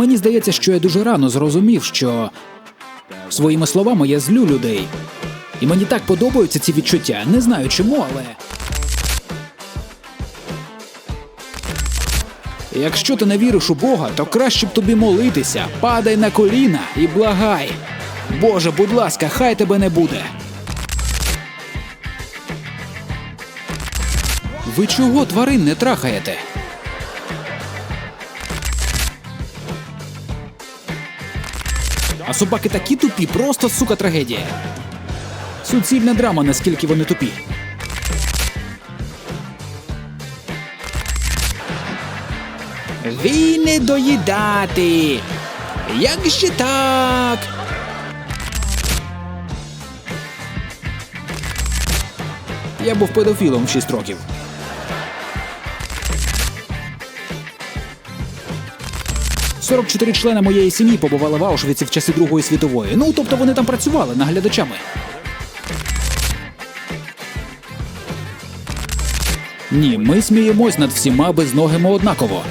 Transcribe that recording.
Мені здається, що я дуже рано зрозумів, що своїми словами я злю людей. І мені так подобаються ці відчуття. Не знаю чому, але. Якщо ти не віриш у Бога, то краще б тобі молитися, падай на коліна і благай. Боже, будь ласка, хай тебе не буде. Ви чого тварин не трахаєте? А собаки такі тупі, просто сука трагедія. Суцільна драма, наскільки вони тупі. Війни доїдати. Як же так? Я був педофілом в 6 років. Сорок чотири члени моєї сім'ї побували в Аушвіці в часи Другої світової. Ну, тобто вони там працювали наглядачами. Ні, ми сміємось над всіма безногими однаково.